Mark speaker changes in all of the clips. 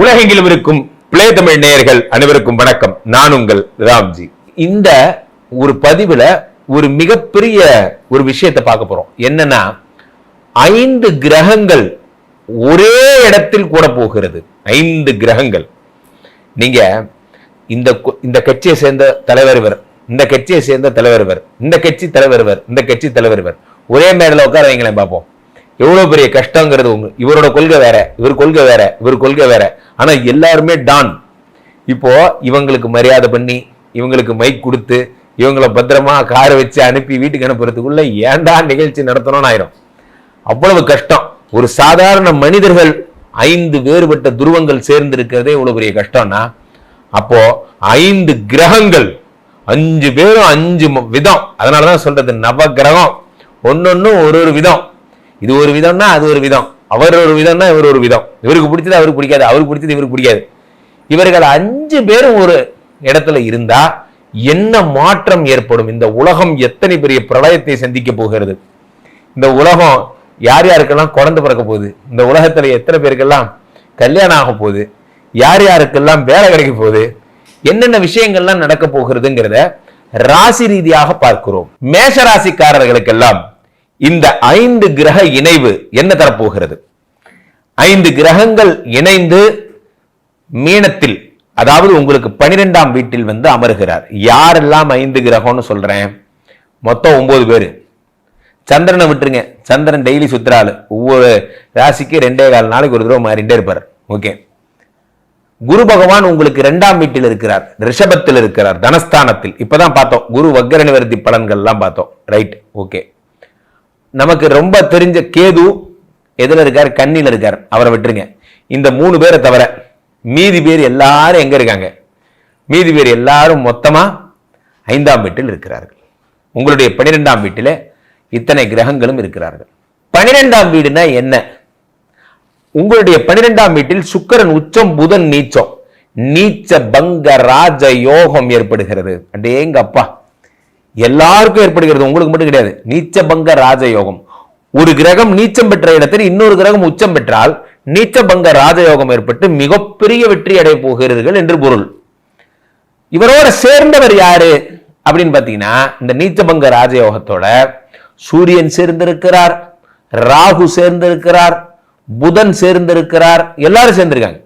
Speaker 1: உலகெங்கிலும் இருக்கும் பிளே தமிழ் நேயர்கள் அனைவருக்கும் வணக்கம். நான் உங்கள் ராம்ஜி. இந்த ஒரு பதிவுல ஒரு மிகப்பெரிய ஒரு விஷயத்தை பார்க்க போறோம். என்னன்னா ஐந்து கிரகங்கள் ஒரே இடத்தில் கூட போகிறது. ஐந்து கிரகங்கள். நீங்க இந்த இந்த கட்சியை சேர்ந்த தலைவர் இவர் இந்த கட்சியை சேர்ந்த தலைவர் இவர் இந்த கட்சி தலைவர் இவர் இந்த கட்சி தலைவர் இவர். ஒரே மேடல உட்கார வைங்களேன் பார்ப்போம் எவ்வளோ பெரிய கஷ்டங்கிறது உங்க இவரோட கொள்கை வேற இவர் கொள்கை வேற இவர் கொள்கை வேற. ஆனால் எல்லாருமே டான் இப்போ இவங்களுக்கு மரியாதை பண்ணி இவங்களுக்கு மைக் கொடுத்து இவங்களை பத்திரமா காரை வச்சு அனுப்பி வீட்டுக்கு அனுப்புறதுக்குள்ள ஏன்டா நிகழ்ச்சி நடத்தணும்னு ஆயிரும். அவ்வளவு கஷ்டம். ஒரு சாதாரண மனிதர்கள் ஐந்து வேறுபட்ட துருவங்கள் சேர்ந்து இருக்கிறதே இவ்வளவு பெரிய கஷ்டம்னா அப்போ ஐந்து கிரகங்கள் அஞ்சு பேரும் அஞ்சு விதம். அதனாலதான் சொல்றது நவ கிரகம். ஒன்னொன்னும் ஒரு ஒரு விதம். இது ஒரு விதம்னா அது ஒரு விதம். அவர் ஒரு விதம்னா இவர் ஒரு விதம். இவருக்கு பிடிச்சது அவருக்கு பிடிக்காது. அவருக்கு பிடிச்சது இவருக்கு பிடிக்காது. இவர்கள் அஞ்சு பேரும் ஒரு இடத்துல இருந்தா என்ன மாற்றம் ஏற்படும்? இந்த உலகம் எத்தனை பெரிய பிரளயத்தை சந்திக்க போகிறது? இந்த உலகம் யார் யாருக்கெல்லாம் குழந்தை பிறக்க போகுது? இந்த உலகத்துல எத்தனை பேருக்கெல்லாம் கல்யாணம் ஆக போகுது? யார் யாருக்கெல்லாம் வேலை கிடைக்க போகுது? என்னென்ன விஷயங்கள்லாம் நடக்க போகிறதுங்கிறத ராசி ரீதியாக பார்க்கிறோம். மேஷ ராசிக்காரர்களுக்கெல்லாம் இந்த ஐந்து கிரக இணைவு என்ன தரப்போகிறது? ஐந்து கிரகங்கள் இணைந்து மீனத்தில் அதாவது உங்களுக்கு பனிரெண்டாம் வீட்டில் வந்து அமருகிறார். யாரெல்லாம் ஐந்து கிரகம்னு சொல்றேன்? மொத்தம் ஒன்பது பேரு. சந்திரனை விட்டுருங்க. சந்திரன் டெய்லி சுத்துறாள் ஒவ்வொரு ராசிக்கு ரெண்டே கால் நாளைக்கு ஒரு தடவை மாறிண்டே இருப்பார். ஓகே குரு பகவான் உங்களுக்கு ரெண்டாம் வீட்டில் இருக்கிறார். ரிஷபத்தில் இருக்கிறார். தனஸ்தானத்தில். இப்பதான் பார்த்தோம். குரு வக்கர நிவர்த்தி பலன்கள்லாம் பார்த்தோம். ரைட் ஓகே நமக்கு ரொம்ப தெரிஞ்ச கேது எதில் இருக்கார்? கண்ணில இருக்கார். அவரை விட்டுருங்க. இந்த மூணு பேரை தவிர மீதி பேர் எல்லாரும் எங்கே இருக்காங்க? மீதி பேர் எல்லாரும் மொத்தமாக ஐந்தாம் வீட்டில் இருக்கிறார்கள். உங்களுடைய பன்னிரெண்டாம் வீட்டில் இத்தனை கிரகங்களும் இருக்கிறார்கள். பன்னிரெண்டாம் வீடுனா என்ன? உங்களுடைய பன்னிரெண்டாம் வீட்டில் சுக்கரன் உச்சம் புதன் நீச்சம். நீச்ச பங்க ராஜ யோகம் ஏற்படுகிறது. அடேங்க எல்லாருக்கும் ஏற்படுகிறது. உங்களுக்கு மட்டும் கிடையாது. நீச்சபங்க ராஜயோகம். ராஜ யோகம் ஒரு கிரகம் நீச்சம் பெற்ற இடத்தில் இன்னொரு கிரகம் உச்சம் பெற்றால் நீச்சபங்க ராஜயோகம் ஏற்பட்டு மிகப்பெரிய வெற்றி அடைய போகிறீர்கள் என்று பொருள். இவரோட சேர்ந்தவர் யாரு? அப்படின்னு பாத்தீங்கன்னா இந்த நீச்சபங்க ராஜயோகத்தோட சூரியன் சேர்ந்திருக்கிறார் ராகு சேர்ந்திருக்கிறார் புதன் சேர்ந்திருக்கிறார் எல்லாரும் சேர்ந்திருக்காங்க.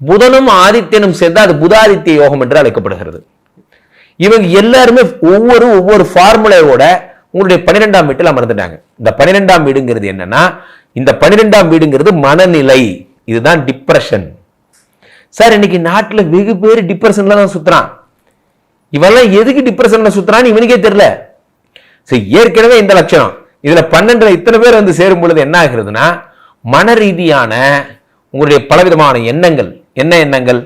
Speaker 1: புதனும் ஆதித்யனும் சேர்ந்து அது புதாதித்ய யோகம் என்று அழைக்கப்படுகிறது. இவங்க எல்லாருமே ஒவ்வொரு ஒவ்வொரு ஃபார்முலாவோட உங்களுடைய பன்னிரெண்டாம் வீட்டில் அமர்ந்துட்டாங்க. இந்த பன்னிரெண்டாம் வீடுங்கிறது என்னன்னா இந்த பன்னிரெண்டாம் வீடுங்கிறது மனநிலை. இதுதான் டிப்ரெஷன் சார் இன்னைக்கு நாட்டில் வெகு பேர் டிப்ரெஷன்ல தான் சுத்துறான். இவெல்லாம் எதுக்கு டிப்ரெஷன்ல சுத்துறான்னு இவனுக்கே தெரியல. சரி ஏற்கனவே இந்த லட்சணம். இதுல பன்னெண்டுல இத்தனை பேர் வந்து சேரும் பொழுது என்ன ஆகுறதுன்னா மன ரீதியான உங்களுடைய பலவிதமான எண்ணங்கள். என்ன எண்ணங்கள்?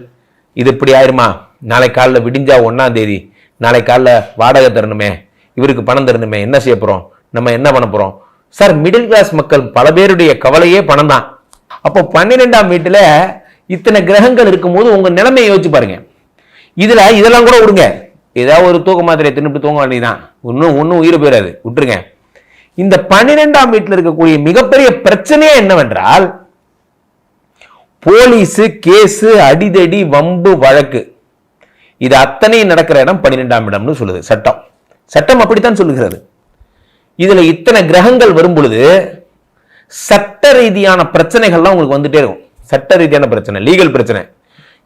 Speaker 1: இது இப்படி ஆயிருமா? நாளை காலைல விடிஞ்சா ஒண்ணாம் தேதி. நாளை காலைல வாடகை தரணுமே இவருக்கு பணம் தரணுமே என்ன செய்ய போகிறோம் நம்ம என்ன பண்ண போகிறோம் சார் மிடில் கிளாஸ் மக்கள் பல பேருடைய கவலையே பணம் தான். அப்போ பன்னிரெண்டாம் வீட்டில் இத்தனை கிரகங்கள் இருக்கும்போது உங்கள் நிலைமையை யோசிச்சு பாருங்க. இதில் இதெல்லாம் கூட விடுங்க. ஏதாவது ஒரு தூக்க மாத்திரையை தின்னுட்டு தூங்க வேண்டியதான் இன்னும் ஒன்றும் உயிர் போயிடாது விட்டுருங்க. இந்த பன்னிரெண்டாம் வீட்டில் இருக்கக்கூடிய மிகப்பெரிய பிரச்சனையே என்னவென்றால் போலீஸு கேஸு அடிதடி வம்பு வழக்கு. இது அத்தனை நடக்கிற இடம் பன்னிரெண்டாம் இடம்னு சொல்லுது சட்டம். சட்டம் அப்படித்தான் சொல்லுகிறது. இதுல இத்தனை கிரகங்கள் வரும் பொழுது சட்ட ரீதியான பிரச்சனைகள்லாம் உங்களுக்கு வந்துட்டே இருக்கும். சட்ட ரீதியான பிரச்சனை லீகல் பிரச்சனை.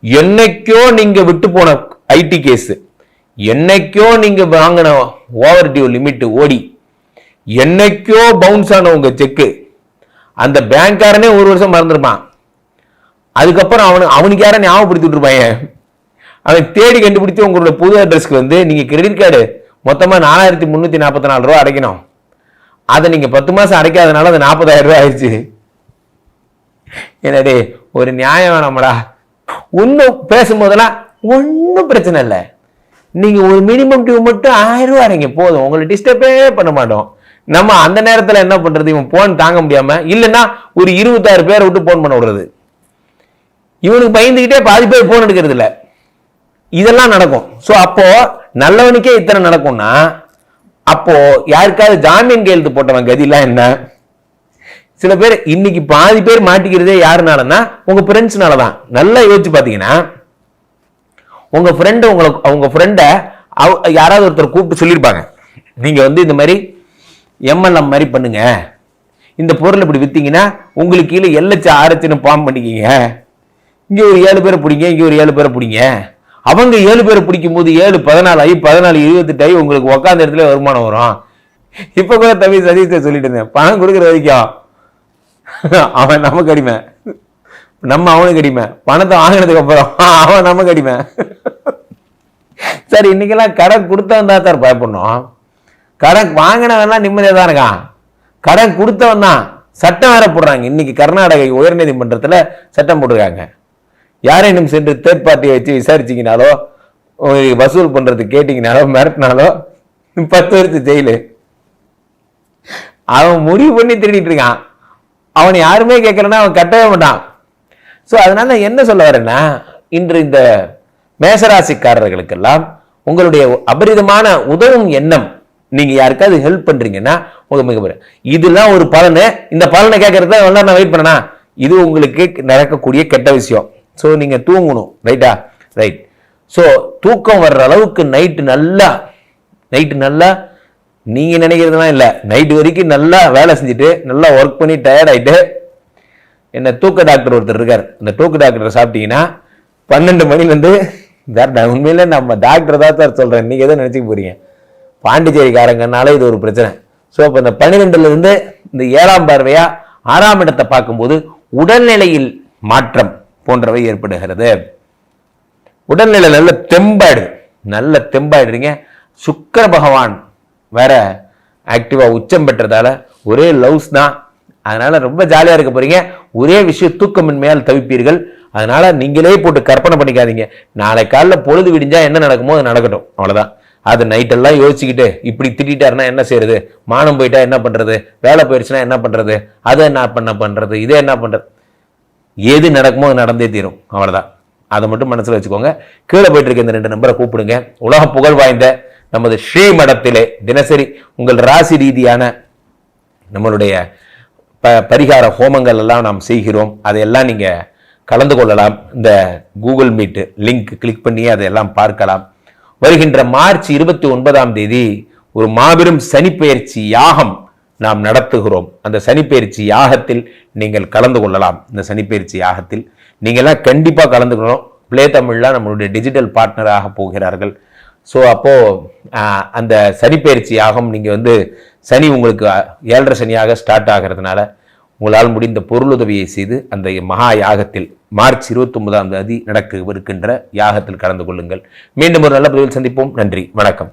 Speaker 1: என்னைக்கோ நீங்க விட்டு போன ஐடி கேஸ் என்னைக்கோ நீங்க வாங்கின ஓவர் டியூ லிமிட் ஓடி என்னைக்கோ பவுன்ஸ் ஆன உங்க செக்கு அந்த பேங்க்காரனே ஒரு வருஷம் மறந்துருப்பான். அதுக்கப்புறம் அவனு அவனுக்கு யாரை ஞாபகப்படுத்தி விட்டுருப்பாங்க அதை தேடி கண்டுபிடித்து உங்களோட புது அட்ரஸ்க்கு வந்து நீங்கள் கிரெடிட் கார்டு மொத்தமாக நாலாயிரத்தி முந்நூற்றி நாற்பத்தி நாலு ரூபா அடைக்கணும். அதை நீங்கள் பத்து மாதம் அடைக்காதனால அது நாற்பதாயிரம் ரூபாய் ஆயிடுச்சு. என்னடே ஒரு நியாயம் வேணாமடா. ஒன்றும் பேசும்போதெல்லாம் ஒன்றும் பிரச்சனை இல்லை. நீங்கள் ஒரு மினிமம் டியூ மட்டும் ஆயிரம் ரூபா அடைங்க போதும். உங்களை டிஸ்டர்பே பண்ண மாட்டோம். நம்ம அந்த நேரத்தில் என்ன பண்ணுறது இவன் ஃபோன் தாங்க முடியாமல் இல்லைன்னா ஒரு இருபத்தாறு பேரை விட்டு ஃபோன் பண்ண விடுறது. இவனுக்கு பயந்துக்கிட்டே பாதி பேர் ஃபோன் எடுக்கிறது இல்லை இதெல்லாம் நடக்கும். ஸோ அப்போ நல்லவனுக்கே இத்தனை நடக்கும்னா அப்போ யாருக்காவது ஜாமீன் கையெழுத்து போட்டவன் கதிலாம் என்ன? சில பேர் இன்னைக்கு பாதி பேர் மாட்டிக்கிறதே யாருனாலன்னா உங்க ஃப்ரெண்ட்ஸ்னால தான். நல்லா யோசிச்சு பார்த்தீங்கன்னா உங்க ஃப்ரெண்டு உங்களை அவங்க ஃப்ரெண்டை யாராவது ஒருத்தர் கூப்பிட்டு சொல்லியிருப்பாங்க. நீங்க வந்து இந்த மாதிரி எம்எல்எம் மாதிரி பண்ணுங்க. இந்த பொருள் இப்படி விற்றீங்கன்னா உங்களுக்கு கீழே எல்லச்சு ஆரச்சின்னு பாம் பண்ணிக்கிங்க. இங்கே ஒரு ஏழு பேரை பிடிங்க இங்கே ஒரு ஏழு பேரை பிடிங்க. அவங்க ஏழு பேர் பிடிக்கும் போது ஏழு பதினாலு ஆகி பதினாலு இருபத்தெட்டு ஆகி உங்களுக்கு உக்காந்த இடத்துல வருமானம் வரும். இப்போ கூட தம்பி சதீஷை சொல்லிட்டு இருந்தேன் பணம் கொடுக்குற வரைக்கும் அவன் நமக்கு அடிமை. நம்ம அவனுக்கு அடிமை. பணத்தை வாங்கினதுக்கு அப்புறம் அவன் நமக்கு அடிமை. சார் இன்னைக்கெல்லாம் கடன் கொடுத்தவன் தான் சார் பயப்படணும். கடன் வாங்கினவன்லாம் நிம்மதியாக தான் இருக்கான். கடன் கொடுத்தவன் தான் சட்டம் வேற போடுறாங்க. இன்னைக்கு கர்நாடக உயர்நீதிமன்றத்தில் சட்டம் போட்டிருக்காங்க. யாரேனும் சென்று தேர்ட் பார்ட்டியை வச்சு விசாரிச்சிங்கனாலோ உங்களுக்கு வசூல் பண்ணுறது கேட்டிங்கனாலோ மிரட்டினாலோ பத்து வருஷம் ஜெயிலு. அவன் முடிவு பண்ணி திருடிட்டு இருக்கான். அவன் யாருமே கேட்கலன்னா அவன் கட்டவே மாட்டான். ஸோ அதனால நான் என்ன சொல்ல வரேன்னா இன்று இந்த மேசராசிக்காரர்களுக்கெல்லாம் உங்களுடைய அபரிதமான உதவும் எண்ணம் நீங்க யாருக்காவது ஹெல்ப் பண்றீங்கன்னா உங்க மிக பெரிய- இதெல்லாம் ஒரு பலனு இந்த பலனை கேட்கறத வேணா நான் வெயிட் பண்ணனா இது உங்களுக்கு நடக்கக்கூடிய கெட்ட விஷயம். ஸோ நீங்கள் தூங்கணும். ரைட்டா ரைட் ஸோ தூக்கம் வர்ற அளவுக்கு நைட்டு நல்லா நைட்டு நல்லா நீங்கள் நினைக்கிறதுலாம் இல்லை. நைட்டு வரைக்கும் நல்லா வேலை செஞ்சுட்டு நல்லா ஒர்க் பண்ணி டயர்ட் ஆயிட்டு என்ன தூக்க டாக்டர் ஒருத்தர் இருக்கார். அந்த தூக்க டாக்டரை சாப்பிட்டீங்கன்னா பன்னெண்டு மணிலேருந்து சார் உண்மையில் நம்ம டாக்டர் தான் சார் சொல்கிறேன் நீங்கள் எதை நினச்சிக்க போகிறீங்க பாண்டிச்சேரிக்காரங்கனால இது ஒரு பிரச்சனை. ஸோ இப்போ இந்த பன்னிரெண்டுலேருந்து இந்த ஏழாம் பார்வையாக ஆறாம் இடத்தை பார்க்கும்போது உடல்நிலையில் மாற்றம். போன்றவை ஏற்படுகிறது. உடல்நிலை நல்ல தெம்பாயிடு நல்ல தெம்பாயிடுறீங்க. சுக்கர பகவான் வேற ஆக்டிவா உச்சம் பெற்றதால ஒரே லவ்ஸ் தான். அதனால ரொம்ப ஜாலியாக இருக்க போறீங்க. ஒரே விஷயம் தூக்கமின்மையால் தவிப்பீர்கள். அதனால நீங்களே போட்டு கற்பனை பண்ணிக்காதீங்க. நாளை காலைல பொழுது விடிஞ்சா என்ன நடக்குமோ அது நடக்கட்டும். அவ்வளோதான் அது நைட்டெல்லாம் யோசிச்சுக்கிட்டு இப்படி திட்டாருன்னா என்ன செய்யறது? மானம் போயிட்டா என்ன பண்றது? வேலை போயிடுச்சுன்னா என்ன பண்றது? அதை என்ன பண்ண பண்றது? இதை என்ன பண்றது? எது நடக்குமோ அது நடந்தே தீரும். அவ்வளோதான் அதை மட்டும் மனசில் வச்சுக்கோங்க. கீழே போயிட்டு இருக்க இந்த ரெண்டு நம்பரை கூப்பிடுங்க. உலக புகழ் வாய்ந்த நமது ஸ்ரீ மடத்திலே தினசரி உங்கள் ராசி ரீதியான நம்மளுடைய ப பரிகார ஹோமங்கள் எல்லாம் நாம் செய்கிறோம். அதையெல்லாம் நீங்கள் கலந்து கொள்ளலாம். இந்த கூகுள் மீட்டு லிங்க் கிளிக் பண்ணி அதையெல்லாம் பார்க்கலாம். வருகின்ற மார்ச் இருபத்தி ஒன்பதாம் தேதி ஒரு மாபெரும் சனிப்பெயர்ச்சி யாகம் நாம் நடத்துகிறோம். அந்த சனிப்பெயர்ச்சி யாகத்தில் நீங்கள் கலந்து கொள்ளலாம். இந்த சனிப்பெயர்ச்சி யாகத்தில் நீங்கள்லாம் கண்டிப்பாக கலந்துக்கணும் ப்ளே தமிழ்லாம் நம்மளுடைய டிஜிட்டல் பார்ட்னராக போகிறார்கள். ஸோ அப்போது அந்த சனிப்பயிற்சி யாகம் நீங்கள் வந்து சனி உங்களுக்கு ஏழரை சனியாக ஸ்டார்ட் ஆகிறதுனால உங்களால் முடிந்த பொருளுதவியை செய்து அந்த மகா யாகத்தில் மார்ச் இருபத்தொன்பதாம் தேதி நடக்கவிருக்கின்ற யாகத்தில் கலந்து கொள்ளுங்கள். மீண்டும் ஒரு நல்ல பதிவில் சந்திப்போம். நன்றி. வணக்கம்.